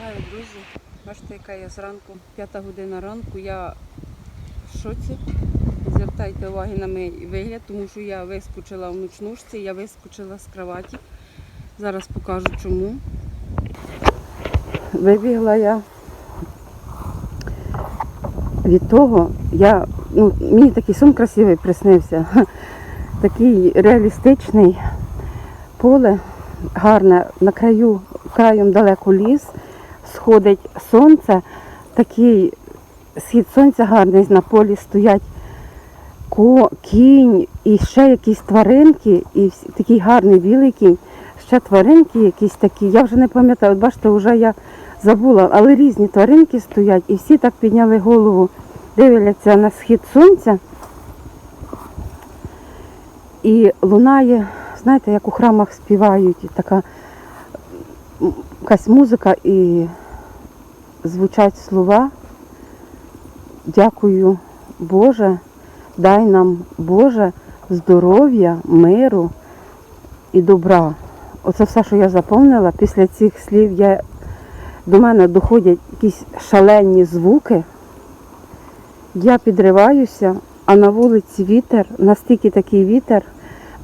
Вітаю, друзі. Бачите, яка я зранку, п'ята година ранку. Я в шоці. Звертайте уваги на мій вигляд, тому що я вискочила в ночнушці, я вискочила з кроваті. Зараз покажу чому. Вибігла я від того, я, ну, мені такий сон красивий приснився. Такий реалістичний поле, гарне, на краю, краєм далеко ліс, сходить сонце, такий схід сонця гарний, на полі стоять ко, кінь і ще якісь тваринки, і такий гарний білий кінь, ще тваринки якісь такі, я вже не пам'ятаю, от бачите, вже я забула, але різні тваринки стоять, і всі так підняли голову, дивляться на схід сонця. І лунає, знаєте, як у храмах співають, і така якась музика і звучать слова. Дякую, Боже, дай нам, Боже, здоров'я, миру і добра. Оце все, що я заповнила. Після цих слів я, до мене доходять якісь шалені звуки. Я підриваюся, а на вулиці вітер, настільки такий вітер,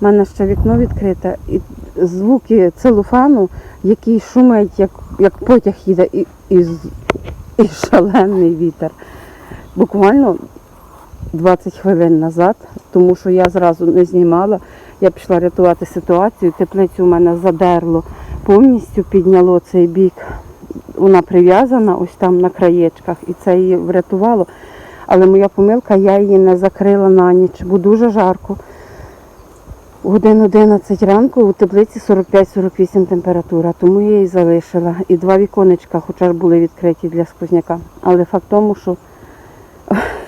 в мене ще вікно відкрите, і звуки целофану, який шумить, як, як потяг їде, і, і, і шалений вітер. Буквально 20 хвилин назад, тому що я зразу не знімала. Я пішла рятувати ситуацію, теплицю у мене задерло, повністю підняло цей бік. Вона прив'язана ось там на краєчках, і це її врятувало. Але моя помилка, я її не закрила на ніч, бо дуже жарко. Годин 11 ранку у теплиці 45-48 температура, тому я її залишила. І два віконечка, хоча ж були відкриті для сквозняка. Але факт тому, що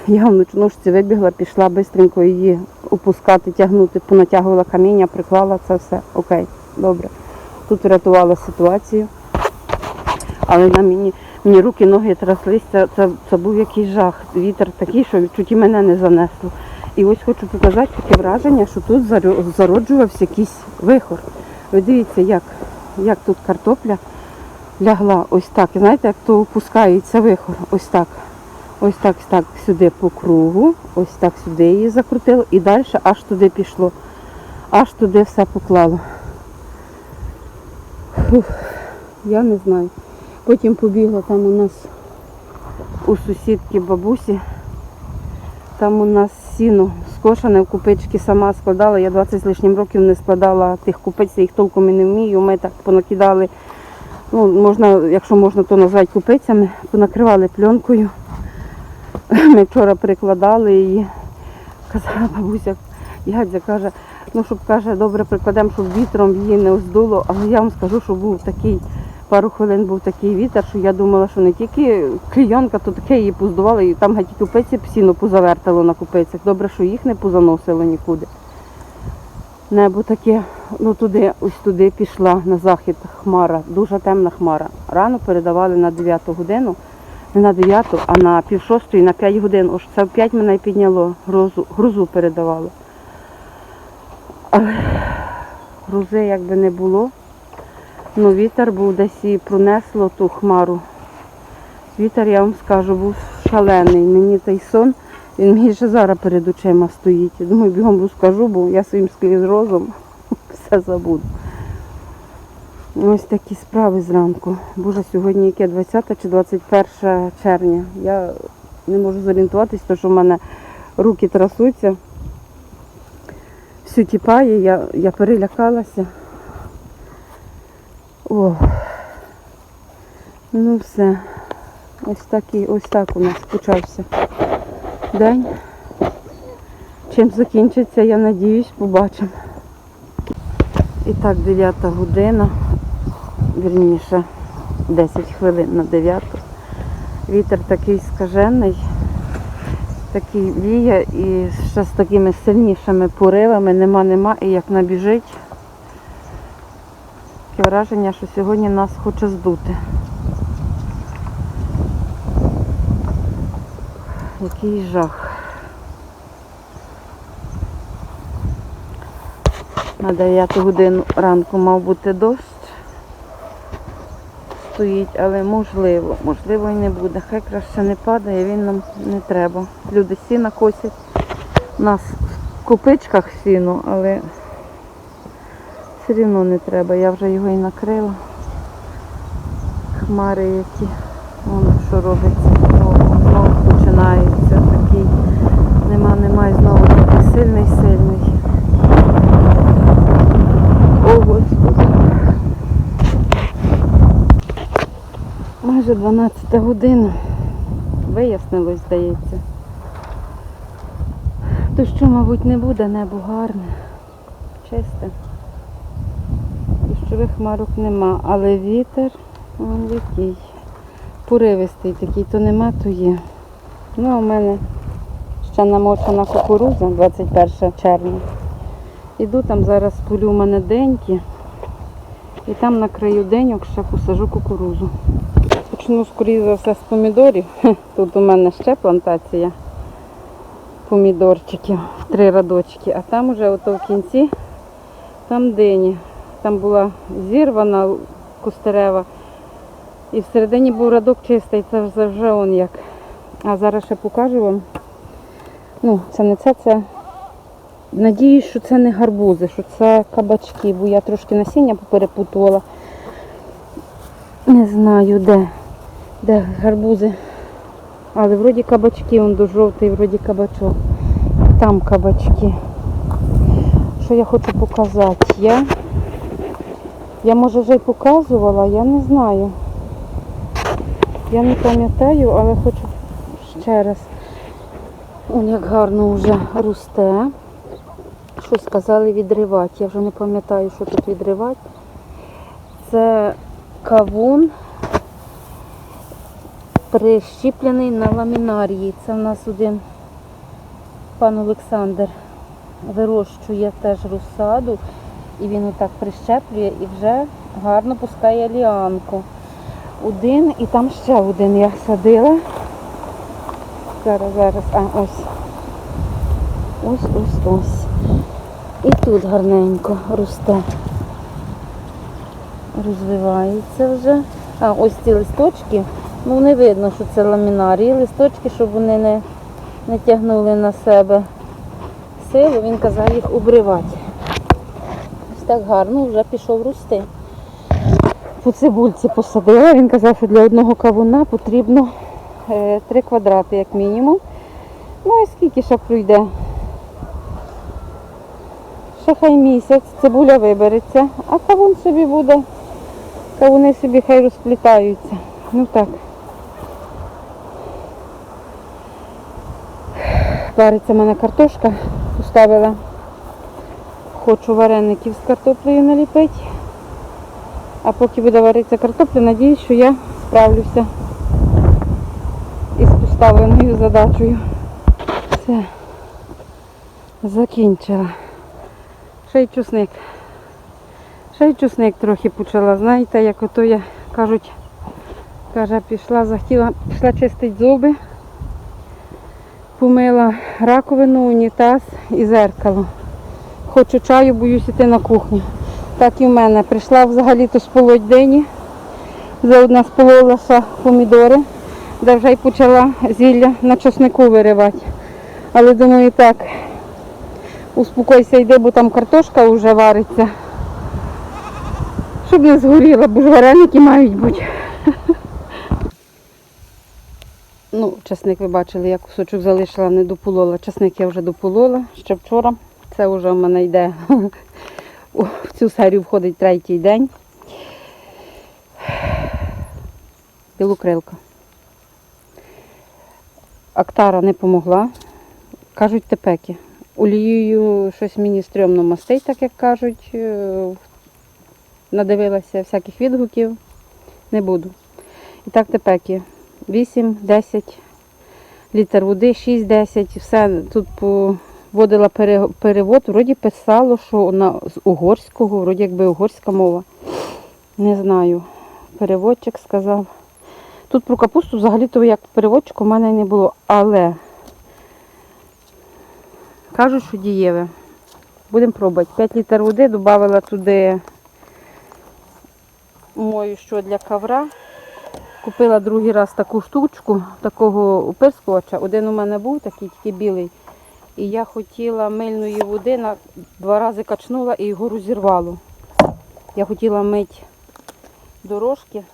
я в ночнушці вибігла, пішла швидко її опускати, тягнути, понатягувала каміння, приклала це все. Окей, добре. Тут врятувала ситуацію. Але на мені, мені руки, ноги траслись, це, це, це був якийсь жах. Вітер такий, що відчуті мене не занесло. І ось хочу показати таке враження, що тут зароджувався якийсь вихор. Ви дивіться, як, як тут картопля лягла ось так. Знаєте, як то опускається вихор, ось так. Ось так, так сюди по кругу, ось так сюди її закрутило і далі аж туди пішло. Аж туди все поклало. Фух, я не знаю. Потім побігла там у нас у сусідки бабусі. Там у нас сіно скошене в купички сама складала. Я 20 з лишнім років не складала тих купиць, їх толком і не вмію. Ми так понакидали, ну, можна, якщо можна, то назвати купицями, понакривали пленкою. Ми вчора прикладали її. Казала бабуся, Ядзя каже, ну щоб каже, добре прикладемо, щоб вітром її не оздуло. Але я вам скажу, що був такий, пару хвилин був такий вітер, що я думала, що не тільки клійонка, то таке її поздувало, і там геть купиці сіно позавертало на купицях. Добре, що їх не позаносило нікуди. Небо таке, ну туди, ось туди пішла на захід хмара, дуже темна хмара. Рано передавали на 9 годину, не на 9, а на пів шостої, на 5 годин. Ось це в 5 мене підняло, грозу, грозу передавали. Але грози якби не було. Ну, вітер був десь і пронесло ту хмару. Вітер, я вам скажу, був шалений. Мені той сон, він мені ще зараз перед очима стоїть. Я думаю, бігом розкажу, бо я своїм склерозом все забуду. Ось такі справи зранку. Боже, сьогодні яке 20 чи 21 червня. Я не можу зорієнтуватись, тому що в мене руки трасуться. Всю тіпає, я, я перелякалася. О. Ну все. Ось так, і, ось так у нас почався день. Чим закінчиться, я надіюсь, побачимо. І так, 9 година, вірніше, 10 хвилин на 9. Вітер такий скажений, такий віє і ще з такими сильнішими поривами, нема, нема, і як набіжить. Таке враження, що сьогодні нас хоче здути. Який жах. На 9 годину ранку мав бути дощ. стоїть, але можливо, можливо і не буде. Хай краще не падає, він нам не треба. Люди сіна косять. У нас в копичках сіно, але все рівно не треба. Я вже його і накрила. Хмари які. Воно що робиться. Знову, починається такий. Нема, нема знову такий сильний, сильний. О, Господи. Майже 12 година. Вияснилось, здається. Дощу, мабуть, не буде, небо гарне, чисте. Дощових хмарок нема, але вітер он який. Поривистий такий, то нема, то є. Ну, а в мене ще намочена кукуруза 21 червня. Іду там зараз полю в мене деньки. І там на краю деньок ще посажу кукурузу. Почну, скоріше за все, з помідорів. Тут у мене ще плантація помідорчиків три радочки. А там уже ото в кінці, там дині. Там була зірвана кустерева. І всередині був радок чистий, це вже он як. А зараз ще покажу вам. Ну, це не це, це. Надіюсь, що це не гарбузи, що це кабачки, бо я трошки насіння поперепутувала. Не знаю де. Де гарбузи. Але вроді кабачки, он до жовтий, вроді кабачок. Там кабачки. Що я хочу показати? Я, я може вже й показувала, я не знаю. Я не пам'ятаю, але хочу ще раз. Он як гарно вже росте. Що сказали відривати. Я вже не пам'ятаю, що тут відривати. Це кавун прищіплений на ламінарії. Це в нас один пан Олександр вирощує теж розсаду. І він отак прищеплює і вже гарно пускає ліанку. Один і там ще один я садила. Зараз, зараз, а ось. Ось, ось, ось. І тут гарненько росте. Розвивається вже. А, ось ці листочки. Ну не видно, що це ламінарії. Листочки, щоб вони не, не тягнули на себе силу, він казав їх обривати. Так гарно вже пішов рости. По цибульці посадила. Він казав, що для одного кавуна потрібно 3 квадрати, як мінімум. Ну і скільки ще пройде? Ще хай місяць, цибуля вибереться, а кавун собі буде. Кавуни собі хай розплітаються. Ну так. Вариться в мене картошка, поставила. Хочу вареників з картоплею наліпити. А поки буде варитися картопля, надіюсь, що я справлюся із поставленою задачею. Все. Закінчила. Ще й чусник. Ще й чусник трохи почала. Знаєте, як ото я кажуть, каже, пішла, захотіла, пішла чистити зуби, помила раковину, унітаз і зеркало. Хочу чаю, боюсь іти на кухню. Так і в мене. Прийшла взагалі-то сполоть дині. Заодно сполола ще помідори, де вже й почала зілля на чеснику виривати. Але думаю, так, успокойся, йди, бо там картошка вже вариться. Щоб не згоріла, бо ж вареники мають бути. Ну, часник ви бачили, я кусочок залишила, не дополола. Часник я вже дополола ще вчора. Це вже в мене йде. В цю серію входить третій день. Білокрилка. Актара не помогла. Кажуть тепеки. Олією щось мені стрьомно мастить, так як кажуть. Е, Надивилася всяких відгуків. Не буду. І так тепеки. 8-10 літр води, 6-10. Все тут поводила пере- перевод. Вроді писало, що на, з угорського, вроді якби угорська мова. Не знаю. Переводчик сказав. Тут про капусту взагалі-то як переводчика в мене не було. Але кажуть, що дієве. Будемо пробувати. 5 літр води, додавала туди мою що для ковра. купила другий раз таку штучку, такого оприскувача. Один у мене був такий тільки білий. І я хотіла мильної води, на два рази качнула і його розірвало. Я хотіла мити дорожки.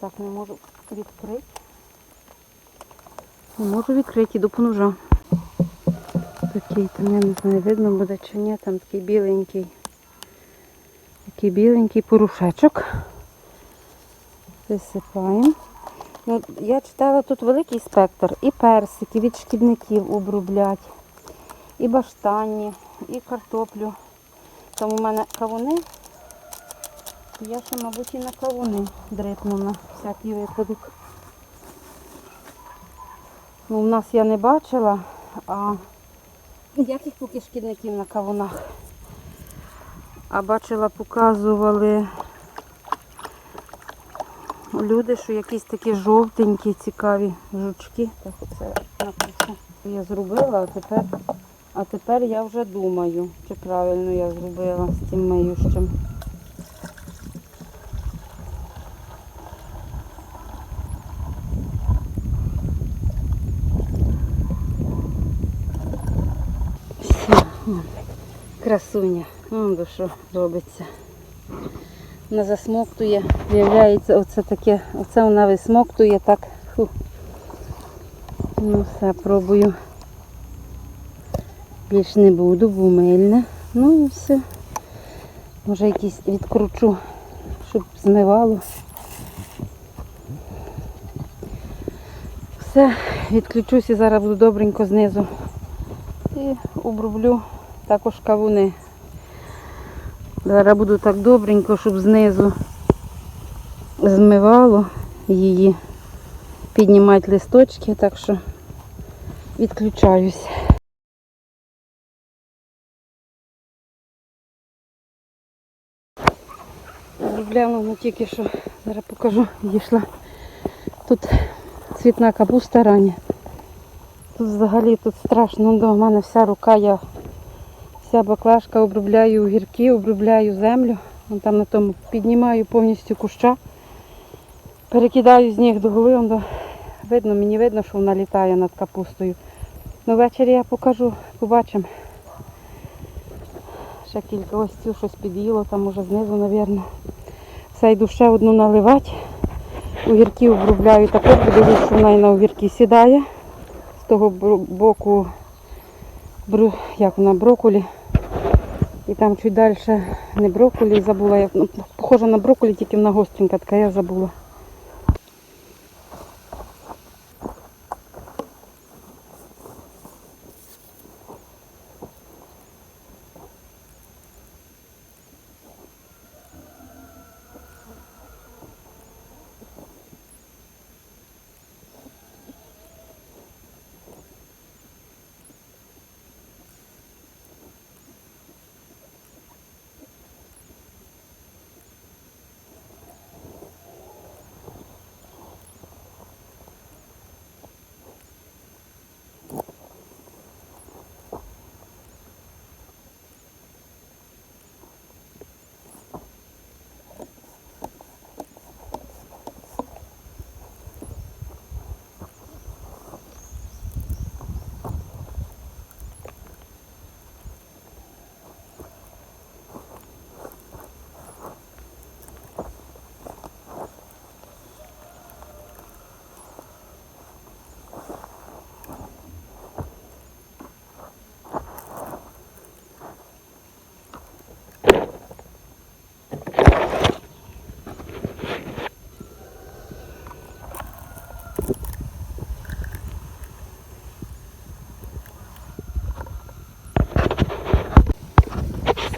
Так, не можу відкрити. Не можу відкрити, йду по. Такий там, я не знаю, видно буде чи ні, там такий біленький. Такий біленький порушечок. Висипаємо. Ну, я читала тут великий спектр. І персики від шкідників оброблять, і баштанні, і картоплю. Там у мене кавуни. Я ще, мабуть, і на кавуни дрипну на всякий випадок. Ну, у нас я не бачила, а ніяких поки шкідників на кавунах. А бачила, показували люди, що якісь такі жовтенькі, цікаві жучки. Так оце напишу. Я зробила, а тепер, а тепер я вже думаю, чи правильно я зробила з цим миющим. Все, красуня, до що робиться. Вона засмоктує, виявляється, оце таке, оце вона висмоктує так. Фу. Ну все, пробую. Більш не буду, бо мильне. Ну і все. Може якісь відкручу, щоб змивало. Все, відключусь і зараз буду добренько знизу. І оброблю також кавуни. Зараз буду так добренько, щоб знизу змивало її, піднімати листочки, так що відключаюсь. Ну, тільки що, зараз покажу, дійшла. Тут цвітна капуста рання. Тут взагалі тут страшно, до мене вся рука, я вся баклажка обробляю огірки, обробляю землю. Вон там на тому піднімаю повністю куща. Перекидаю з ніг до голови. вон Видно, мені видно, що вона літає над капустою. Ну ввечері я покажу, побачимо. Ще кілька ось цю щось під'їло, там уже знизу, мабуть. Все йду ще одну наливати. Огірки обробляю також, подивлюсь, що вона і на огірки сідає. З того боку, як вона, брокколі. І там чуть далі не брокколі, забула. Я, Ну, похоже на брокколі, тільки вона гостренька, така я забула.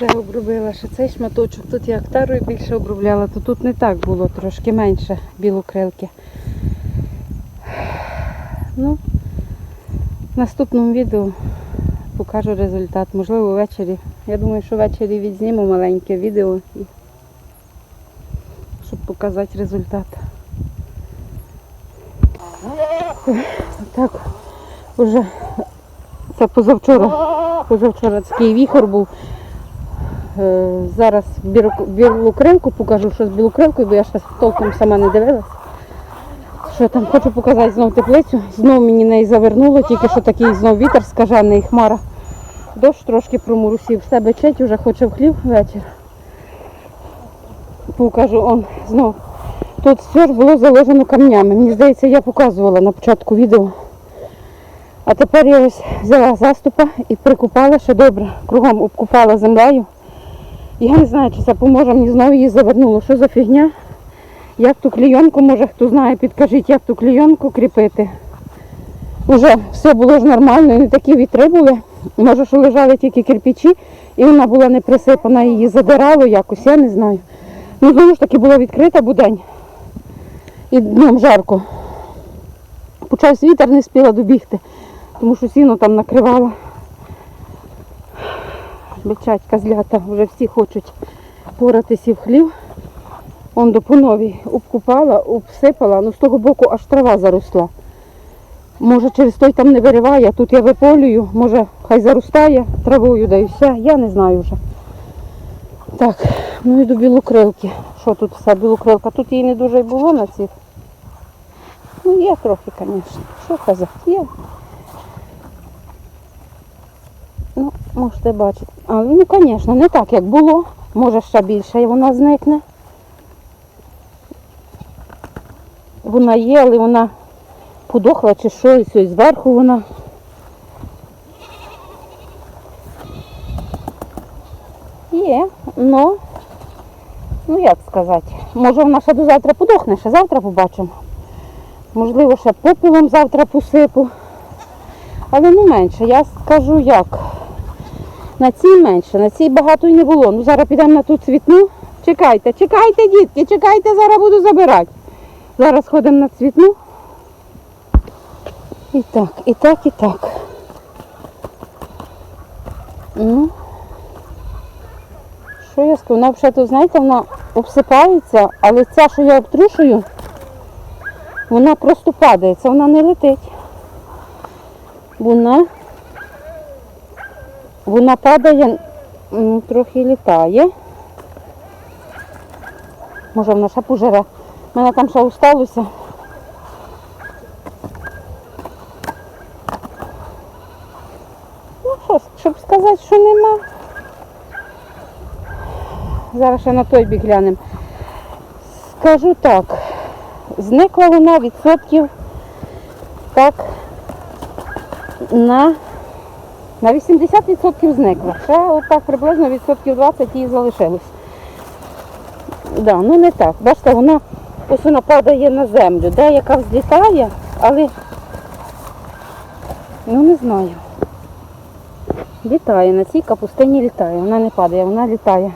Все обробила ще цей шматочок. Тут я актарою більше обробляла, то тут не так було, трошки менше білокрилки. Ну, в наступному відео покажу результат. Можливо, ввечері. Я думаю, що ввечері відзніму маленьке відео, щоб показати результат. Так, уже це позавчора. Позавчора такий віхор був. Е, Зараз біру- білокрилку покажу, що з білу білокрилкою, бо я ще толком сама не дивилась. Що там, хочу показати знов теплицю. Знов мені неї завернуло, тільки що такий знов вітер скажений, хмара. Дощ трошки промурусів. Все бечить, вже хоче в хлів вечір. Покажу, он знов. Тут все ж було заложено камнями. Мені здається, я показувала на початку відео. А тепер я ось взяла заступа і прикупала ще добре. Кругом обкупала землею. Я не знаю, чи це поможе мені знову її завернуло. Що за фігня? Як ту клійонку, може хто знає, підкажіть, як ту клійонку кріпити. Уже все було ж нормально, не такі вітри були. Може, що лежали тільки кирпичі, і вона була не присипана, її задирало якось, я не знаю. Ну, знову ж таки, була відкрита будень. І днем жарко. Почався вітер, не спіла добігти, тому що сіно там накривала. Бичать козлята, вже всі хочуть поратися в хлів. Он до поновій обкупала, обсипала, ну з того боку аж трава заросла. Може через той там не вириває, тут я виполюю, може хай заростає травою, да все, я не знаю вже. Так, ну і до білокрилки. Що тут все, білокрилка? Тут її не дуже й було на цих. Ну є трохи, звісно. Що казати, є. Ну, можете бачити. Але ну, звісно, не так, як було. Може ще більше, вона зникне. Вона є, але вона подохла чи що, і все, зверху вона. Є, ну, ну як сказати, може вона ще до завтра подохне, ще завтра побачимо. Можливо, ще попелом завтра посипу. Але ну менше, я скажу як. На цій менше, на цій багато й не було. Ну зараз підемо на ту цвітну. Чекайте, чекайте, дітки, чекайте, зараз буду забирати. Зараз ходимо на цвітну. І так, і так, і так. Ну. Що я скажу? Вона взагалі, знаєте, вона обсипається, але ця, що я обтрушую, вона просто падається, вона не летить. Вона, вона падає, трохи літає. Може вона ще пожере. У мене там ще усталося. Ну що, щоб сказати, що нема. Зараз ще на той бік глянемо. Скажу так, зникла вона відсотків так на, на 80% зникла. Ще отак приблизно відсотків 20 її залишилось. Да, ну не так. Бачите, вона ось вона падає на землю. Деяка взлітає, але ну не знаю. Літає, на цій капустині літає. Вона не падає, вона літає.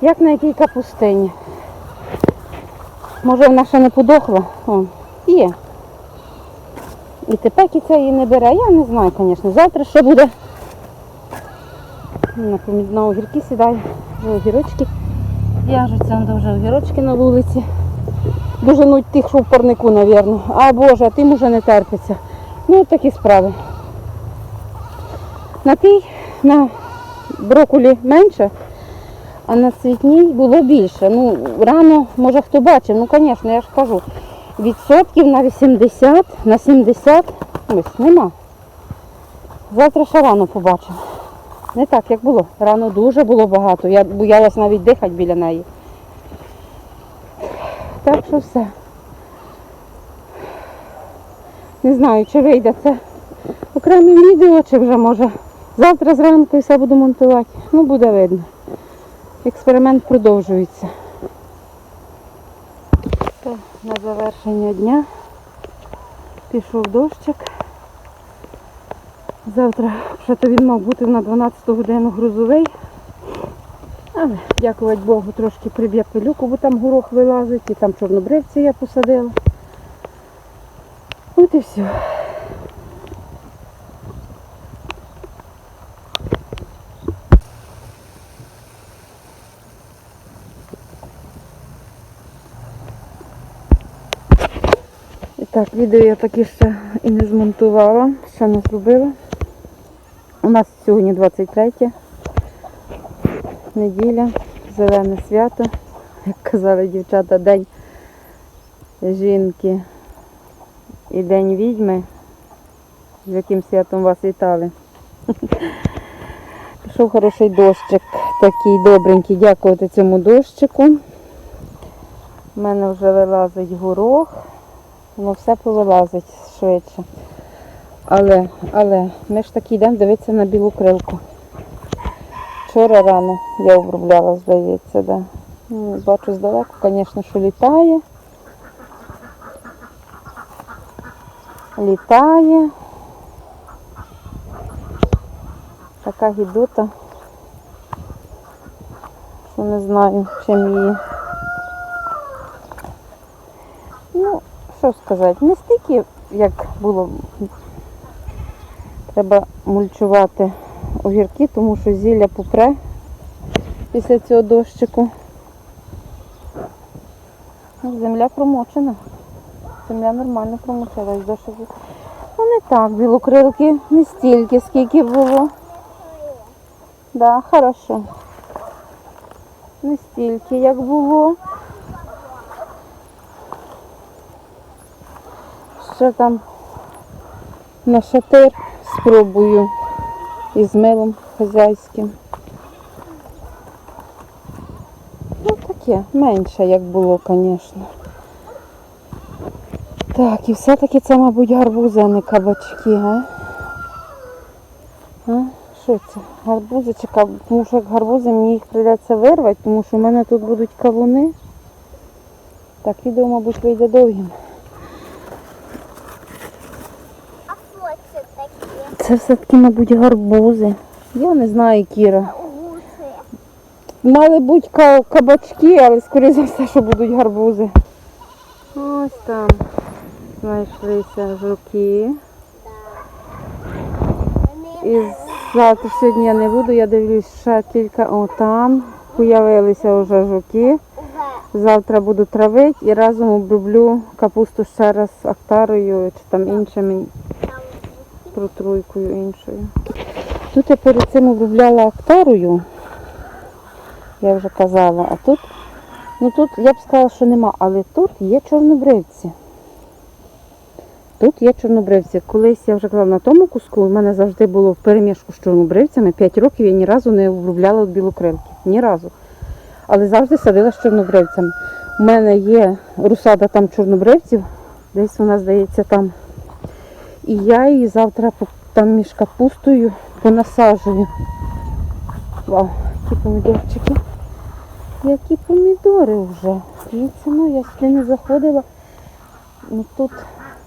Як на якій капустині? Може вона ще не подохла? О, є. І тепер ця її не бере. Я не знаю, звісно. Завтра що буде. На, огірки сідає, вже огірочки в'яжуться, вже огірочки на вулиці. Дуже нуть тих, що в парнику, мабуть. А Боже, а тим уже не терпиться. Ну, от такі справи. На тій, на брокулі менше, а на цвітній було більше. Ну, рано, може хто бачив, ну, звісно, я ж кажу, відсотків на 80, на 70, ось, нема. Завтра ще рано побачимо. Не так, як було. Рано дуже було багато. Я боялась навіть дихати біля неї. Так що все. Не знаю, чи вийде це окреме відео, чи вже може завтра зранку все буду монтувати. Ну, буде видно. Експеримент продовжується. Так, на завершення дня пішов дощик. Завтра вже то він мав бути на 12 годину грузовий. Але, дякувати Богу, трошки приб'є пилюку, бо там горох вилазить, і там чорнобривці я посадила. От і все. Так, відео я таки ще і не змонтувала, ще не зробила. У нас сьогодні 23 неділя, зелене свято, як казали дівчата, день жінки і День відьми, з яким святом вас вітали. Пішов хороший дощик, такий добренький, дякувати цьому дощику. У мене вже вилазить горох, воно все повилазить швидше. Але, але ми ж таки йдемо дивитися на білу крилку. Вчора рано я обробляла, здається, да. Ну, Бачу здалеку, звісно, що літає. Літає. Така гідота, що не знаю, чим її. Ну, що сказати, не стільки, як було. Треба мульчувати огірки, тому що зілля попре після цього дощику. Земля промочена. Земля нормально промочилась. Дощик. Ну не так, білокрилки не стільки, скільки було. Да, хорошо. Не стільки, як було. Ще там на шатир спробую із милом хазяйським. Ну таке, менше, як було, звісно. Так, і все-таки це, мабуть, гарбузи, а не кабачки, а? А? Що це? Гарбузи чи каб... Тому що як гарбузи мені їх прийдеться вирвати, тому що в мене тут будуть кавуни. Так, відео, мабуть, вийде довгим. А що це таке? Це все-таки, мабуть, гарбузи. Я не знаю, Кіра. Мали бути ка- кабачки, але скоріше за все, що будуть гарбузи. Ось там знайшлися жуки. І завтра сьогодні я не буду, я дивлюсь ще тільки о, там. Появилися вже жуки. Завтра буду травити і разом оброблю капусту ще раз актарою чи там іншими там протруйкою іншою. Тут я перед цим обробляла актарою, я вже казала, а тут, ну тут я б сказала, що нема, але тут є чорнобривці. Тут є чорнобривці. Колись я вже казала на тому куску, у мене завжди було в перемішку з чорнобривцями. 5 років я ні разу не обробляла білокрилки. Ні разу. Але завжди садила з чорнобривцями. У мене є русада там чорнобривців, десь вона здається там. І я її завтра там між капустою понасаджую. Вау, які помідорчики. Які помідори вже. Дивіться, ну я сюди не заходила. Ну тут,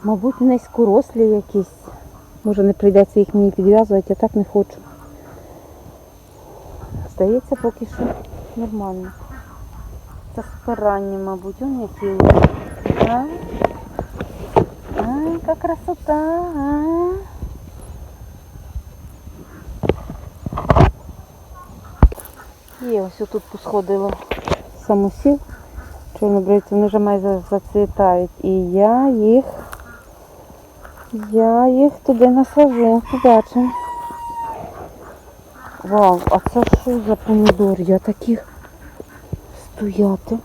мабуть, низькорослі якісь. Може не прийдеться їх мені підв'язувати, я так не хочу. Здається, поки що нормально. Це старанні, мабуть, он які. А? А, яка красота. А? Є, ось тут посходило самосів. Чорнобривці, вони вже майже зацвітають. І я їх, я їх туди насажу, побачимо. Вау, а це що за помідор? Я таких стояти.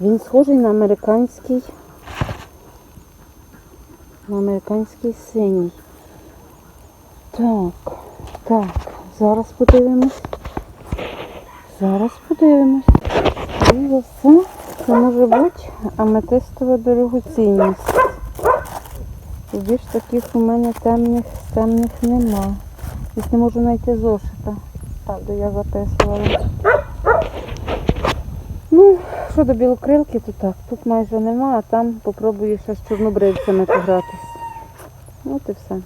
Він схожий на американський американський синій. Так, так, зараз подивимось. Зараз подивимось. І за все це може бути аметистова дорогоцінність. Більш таких у мене темних, темних нема. Ось не можу знайти зошита. Так, де я записувала. Ну, що білокрилки, то так. Тут майже нема, а там попробую ще з чорнобривцями погратись. От і все.